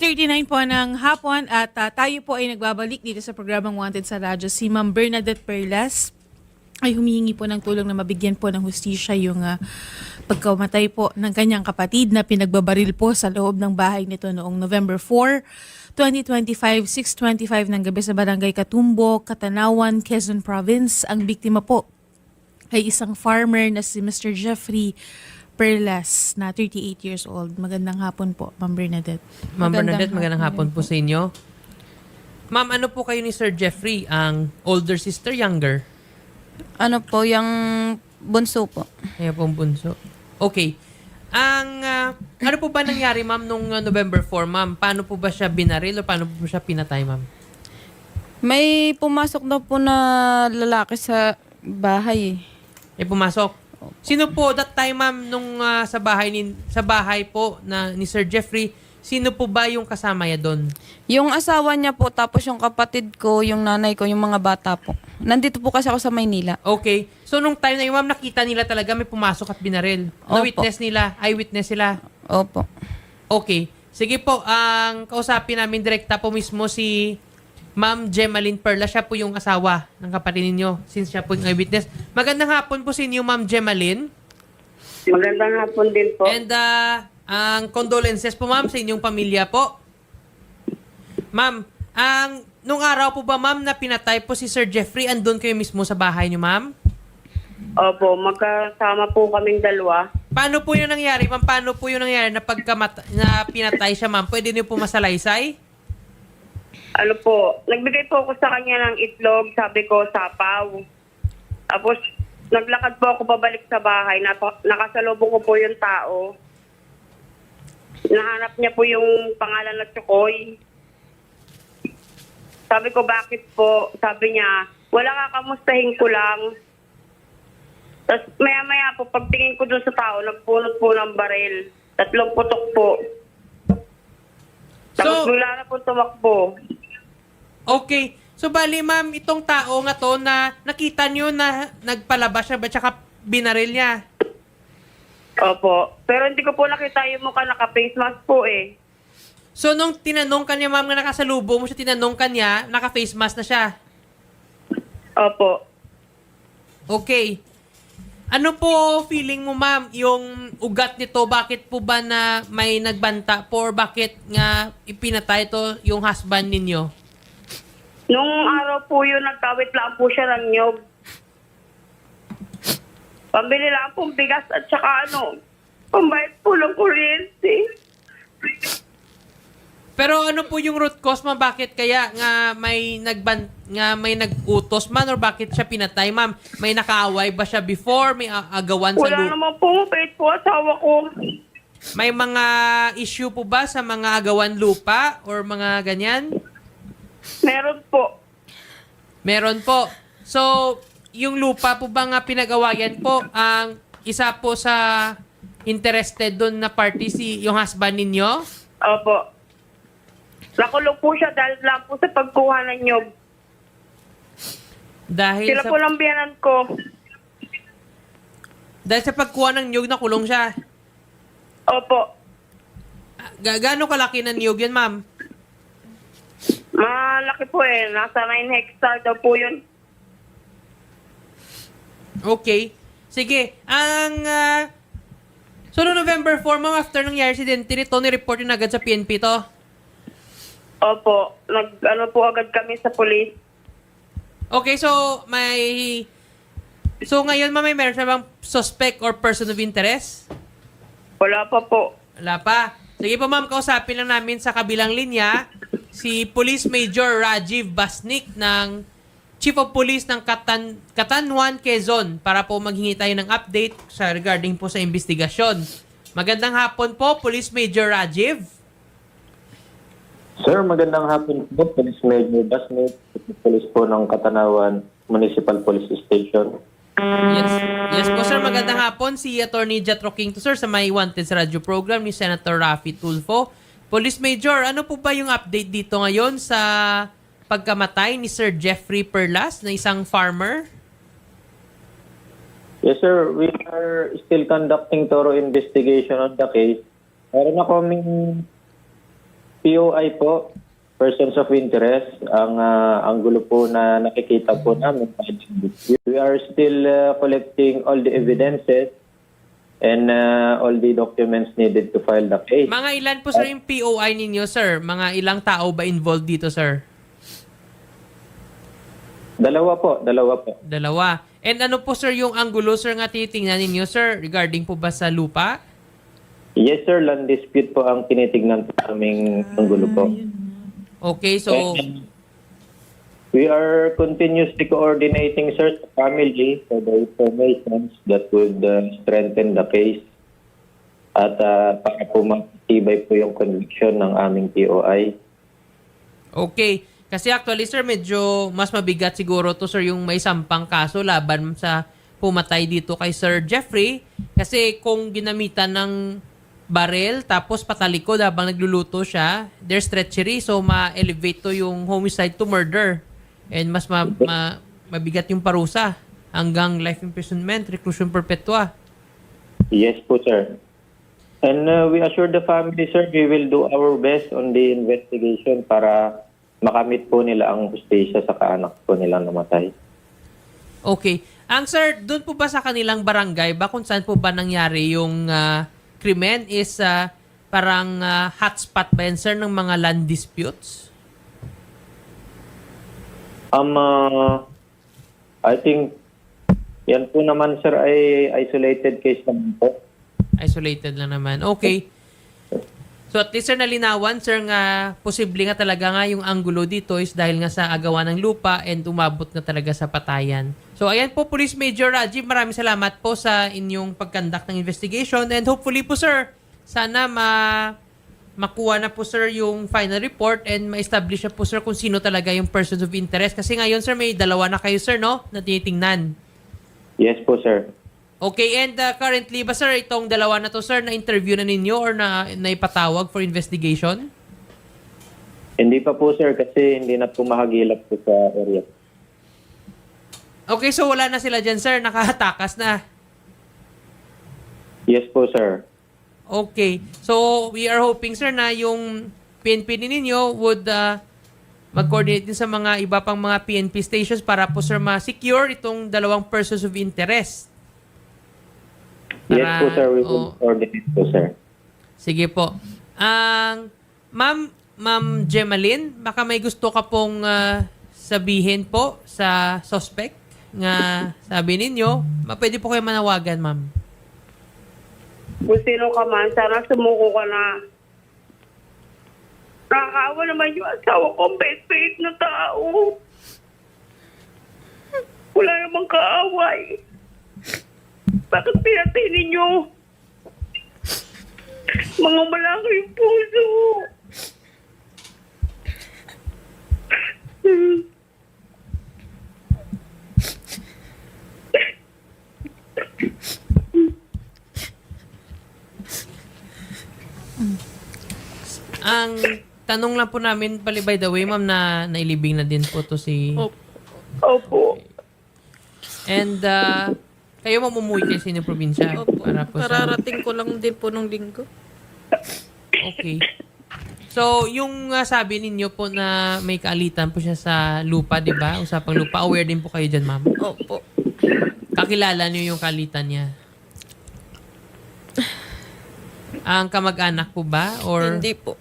39 po ng hapon at ah, tayo po ay nagbabalik dito sa programang Wanted sa Radyo. Si Ma'am Bernadette Perlas ay humihingi po ng tulong na mabigyan po ng hustisya yung ah, pagkamatay po ng kanyang kapatid na pinagbabaril po sa loob ng bahay nito noong November 4, 2025, 6.25 ng gabi sa Barangay Katumbo, Katanawan, Quezon Province. Ang biktima po ay isang farmer na si Mr. Jeffrey Perlas na 38 years old. Magandang hapon po, Ma'am Bernadette. Ma'am Magandang Bernadette, magandang hapon po sa inyo. Ma'am, ano po kayo ni Sir Jeffrey? Ang older sister, younger? Ano po, yung bunso po. Kaya pong bunso. Okay. Ang, ah, ano po ba nangyari, ma'am, nung ah, November 4, ma'am? Paano po ba siya binaril o paano po siya pinatay, ma'am? May pumasok daw po na lalaki sa bahay. eh. May pumasok. Sino po that time, ma'am, nung ah, sa bahay ni sa bahay po na ni Sir Jeffrey, sino po ba yung kasama niya doon? Yung asawa niya po, tapos yung kapatid ko, yung nanay ko, yung mga bata po. Nandito po kasi ako sa Maynila. Okay. So nung time na yun, ma'am, nakita nila talaga may pumasok at binaril. Opo. Na-witness nila, eyewitness sila. Opo. Okay. Sige po, ang kausapin namin direkta po mismo si Ma'am Gemaline Perla. Siya po yung asawa ng kapatid ninyo since siya po yung eyewitness. Magandang hapon po sa inyo, Ma'am Gemaline. Magandang hapon din po. And uh, ang condolences po, Ma'am, sa inyong pamilya po. Ma'am, ang nung araw po ba, Ma'am, na pinatay po si Sir Jeffrey, andun kayo mismo sa bahay niyo, Ma'am? Opo, magkasama po kaming dalawa. Paano po yung nangyari, Ma'am? Paano po yung nangyari na pagkamata- na pinatay siya, Ma'am? Pwede niyo po masalaysay? Ano po, nagbigay po ako sa kanya ng itlog, sabi ko, sapaw. Tapos, naglakad po ako pabalik sa bahay, Napa- nakasalubong ko po yung tao. Nahanap niya po yung pangalan na Chukoy. Sabi ko, bakit po? Sabi niya, wala ka, kamustahin ko lang. Tapos maya-maya po, pagtingin ko dun sa tao, nagpunot po ng baril. Tatlong putok po. Tapos So- bigla na po tumakbo. Okay. So, bali, ma'am, itong tao nga to na nakita nyo na nagpalabas siya ba tsaka binaril niya? Opo. Pero hindi ko po nakita yung mukha naka-face mask po eh. So, nung tinanong kanya, ma'am, na nakasalubong mo siya, tinanong kanya, naka-face mask na siya. Opo. Okay. Ano po feeling mo, ma'am, yung ugat nito? Bakit po ba na may nagbanta po or bakit nga ipinatay to yung husband ninyo? Nung araw po yun, nagkawit lang po siya ng nyog. Pambili lang pong bigas at saka ano, pambayad po ng kuryente. Pero ano po yung root cause, ma'am? Bakit kaya nga may nagban nga may nagutos man or bakit siya pinatay, ma'am? May nakaaway ba siya before? May a- agawan sa Wala naman po, mabait po asawa ko. May mga issue po ba sa mga agawan lupa or mga ganyan? Meron po. Meron po. So, yung lupa po ba nga pinag-awayan po, ang isa po sa interested doon na party si yung husband ninyo? Opo. Nakulong po siya dahil lang po sa pagkuha ng nyog. Dahil Sila sa, po lang biyanan ko. dahil sa pagkuha ng niyog na kulong siya. Opo. Ah, Ga- gaano kalaki ng niyog yan, ma'am? Malaki po eh. Nasa 9 hectare daw po yun. Okay. Sige. Ang... ah, so, no November 4, ma'am, after nangyari si Dente nito, ni-report yun agad sa PNP to? Opo. Nag, ano po agad kami sa police. Okay, so, may... So, ngayon, ma'am, may meron siya bang suspect or person of interest? Wala pa po. Wala pa. Sige po, ma'am, kausapin lang namin sa kabilang linya si Police Major Rajiv Basnik ng Chief of Police ng Katan Katanwan, Quezon para po maghingi tayo ng update sa regarding po sa investigasyon. Magandang hapon po, Police Major Rajiv. Sir, magandang hapon po. Police Major Basnet, Police po ng Katanawan Municipal Police Station. Yes, yes po sir, magandang hapon. Si Attorney Jetro King to sir sa may Wanted sa radio program ni Senator Rafi Tulfo. Police Major, ano po ba yung update dito ngayon sa pagkamatay ni Sir Jeffrey Perlas na isang farmer? Yes, sir. We are still conducting thorough investigation on the case. Meron na kaming POI po, persons of interest, ang ah, anggulo po na nakikita po namin. We are still ah, collecting all the evidences and ah, all the documents needed to file the case. Mga ilan po sir yung POI ninyo, sir? Mga ilang tao ba involved dito, sir? Dalawa po, dalawa po. Dalawa. And ano po sir yung anggulo, sir, nga tinitingnan ninyo, sir? Regarding po ba sa lupa? Yes sir, land dispute po ang tinitignan po aming anggulo po. Okay, so... And we are continuously coordinating sir sa family for the information that would uh, strengthen the case at uh, para po matibay po yung conviction ng aming POI. Okay. Kasi actually, sir, medyo mas mabigat siguro to, sir, yung may sampang kaso laban sa pumatay dito kay Sir Jeffrey. Kasi kung ginamitan ng barel tapos patalikod habang nagluluto siya, there's treachery. So, ma-elevate to yung homicide to murder. And mas ma- ma- mabigat yung parusa hanggang life imprisonment, reclusion perpetua. Yes po sir. And uh, we assure the family sir, we will do our best on the investigation para makamit po nila ang hustisya sa kaanak po nilang namatay. Okay. Ang sir, doon po ba sa kanilang barangay, ba kung saan po ba nangyari yung ah, krimen is ah, parang ah, hotspot ba yan, sir, ng mga land disputes? Um, uh, I think yan po naman sir ay isolated case naman po. Isolated lang naman. Okay. So at least sir nalinawan, sir, nga posible nga talaga nga yung anggulo dito is dahil nga sa agawan ng lupa and umabot nga talaga sa patayan. So ayan po, Police Major Rajiv, maraming salamat po sa inyong pagkandak ng investigation and hopefully po sir, sana ma makuha na po sir yung final report and ma-establish na po sir kung sino talaga yung persons of interest. Kasi ngayon sir, may dalawa na kayo sir, no? Na tinitingnan. Yes po sir. Okay, and uh, currently ba sir, itong dalawa na to sir, na-interview na ninyo or na naipatawag for investigation? Hindi pa po sir kasi hindi na po mahagilap po sa area. Okay, so wala na sila dyan sir, nakatakas na. Yes po sir. Okay, so we are hoping sir na yung PNP ninyo would uh, mag-coordinate din sa mga iba pang mga PNP stations para po sir ma-secure itong dalawang persons of interest. Yes Para- po sir, we oh. will coordinate po sir. Sige po. Ang Ma'am Ma'am Gemaline, baka may gusto ka pong ah, sabihin po sa suspect nga sabi ninyo, pwede po kayo manawagan, ma'am. Kung sino ka man, sana sumuko ka na. Nakakaawa naman yung asawa ko, best faith na tao. Wala namang kaaway. Bakit pinatay ninyo? Mga malaki yung. Ang tanong lang po namin, pali by the way, ma'am, na nailibing na din po to si... Opo. And uh, kayo mamumuwi kayo sa inyong probinsya. Opo. Para po sa... Kararating ko lang din po nung linggo. Okay. So, yung uh, sabi ninyo po na may kaalitan po siya sa lupa, di ba? Usapang lupa. Aware din po kayo dyan, ma'am. Opo. Kakilala niyo yung kalitan niya? Ang kamag-anak po ba? Or Hindi po.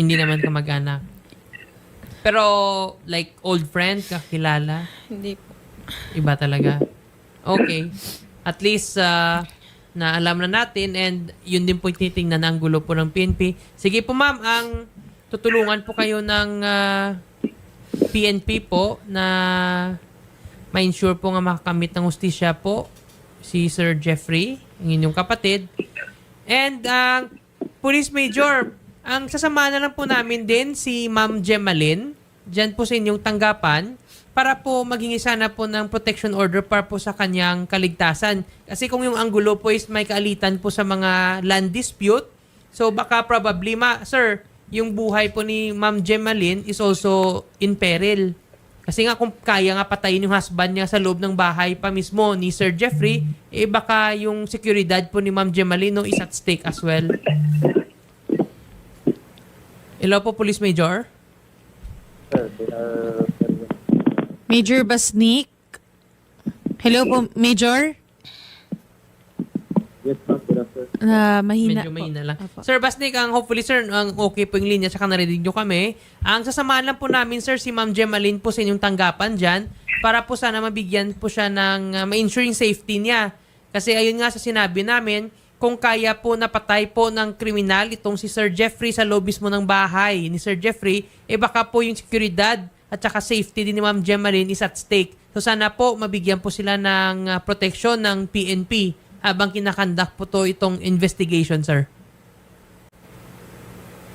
Hindi naman kamag-anak? Pero, like, old friend, kakilala? Hindi po. Iba talaga. Okay. At least, uh, na alam na natin and yun din po yung tinitingnan ang gulo po ng PNP. Sige po ma'am, ang tutulungan po kayo ng uh, PNP po na ma-ensure po nga makakamit ng ustisya po si Sir Jeffrey, ang inyong kapatid. And ang Police Major, ang sasamahan na lang po namin din si Ma'am Gemaline dyan po sa inyong tanggapan para po maghingi sana po ng protection order para po sa kanyang kaligtasan. Kasi kung yung anggulo po is may kaalitan po sa mga land dispute, so baka probably, ma, sir, yung buhay po ni Ma'am Gemaline is also in peril. Kasi nga kung kaya nga patayin yung husband niya sa loob ng bahay pa mismo ni Sir Jeffrey, eh baka yung seguridad po ni Ma'am Gemaline no, is at stake as well. Hello po, Police Major. Sir, they are... Major Basnik. Hello po, Major. Yes, ma'am. Good afternoon. Na mahina Medyo po. mahina lang. Opo. Sir Basnik, ang hopefully sir, ang okay po yung linya tsaka narinig nyo kami. Ang sasamahan lang po namin sir, si Ma'am Gemaline po sa inyong tanggapan dyan para po sana mabigyan po siya ng uh, ma-ensure yung safety niya. Kasi ayun nga sa sinabi namin, kung kaya po napatay po ng kriminal itong si Sir Jeffrey sa loob mismo ng bahay ni Sir Jeffrey, eh baka po yung seguridad at saka safety din ni Ma'am Gemaline is at stake. So sana po mabigyan po sila ng uh, protection ng PNP habang kinakandak po to itong investigation, sir.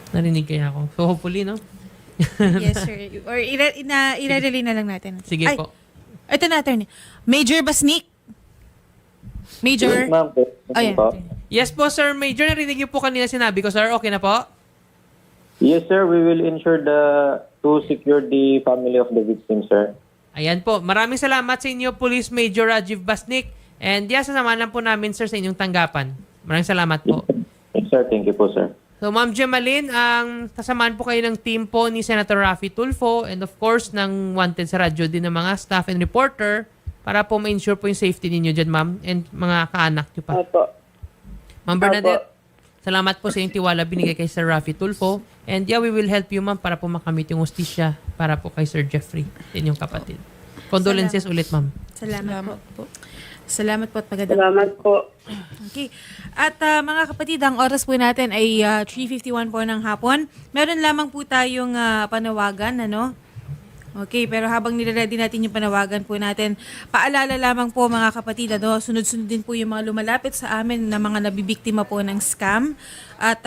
Narinig kaya ako. So hopefully, no? yes, sir. Or ira, ina, irarelay na lang natin. Sige Ay, po. Ito na, attorney. Major Basnik. Major. Yes, ma'am. Ayan. Yes po, sir. Major, narinig niyo po kanina sinabi ko, sir. Okay na po? Yes, sir. We will ensure the to secure the family of the victim, sir. Ayan po. Maraming salamat sa inyo, Police Major Rajiv Basnik. And yes, sasamahan lang po namin, sir, sa inyong tanggapan. Maraming salamat po. Yes, sir. Thank you po, sir. So, Ma'am Gemaline, ang kasamahan po kayo ng team po ni Senator Raffy Tulfo and of course, ng Wanted sa radyo din ng mga staff and reporter para po ma-ensure po yung safety ninyo dyan, ma'am, and mga kaanak nyo pa. Opo. Ma'am Bernadette, salamat po sa inyong tiwala binigay kay Sir Raffy Tulfo. And yeah, we will help you, ma'am, para po makamit yung hustisya para po kay Sir Jeffrey, inyong kapatid. Condolences ulit, ma'am. Salamat, po. Salamat po at magandang Salamat po. Okay. At ah, mga kapatid, ang oras po natin ay ah, 3.51 po ng hapon. Meron lamang po tayong ah, panawagan, ano? Okay, pero habang niready natin yung panawagan po natin, paalala lamang po mga kapatid, ano, sunod-sunod din po yung mga lumalapit sa amin na mga nabibiktima po ng scam. At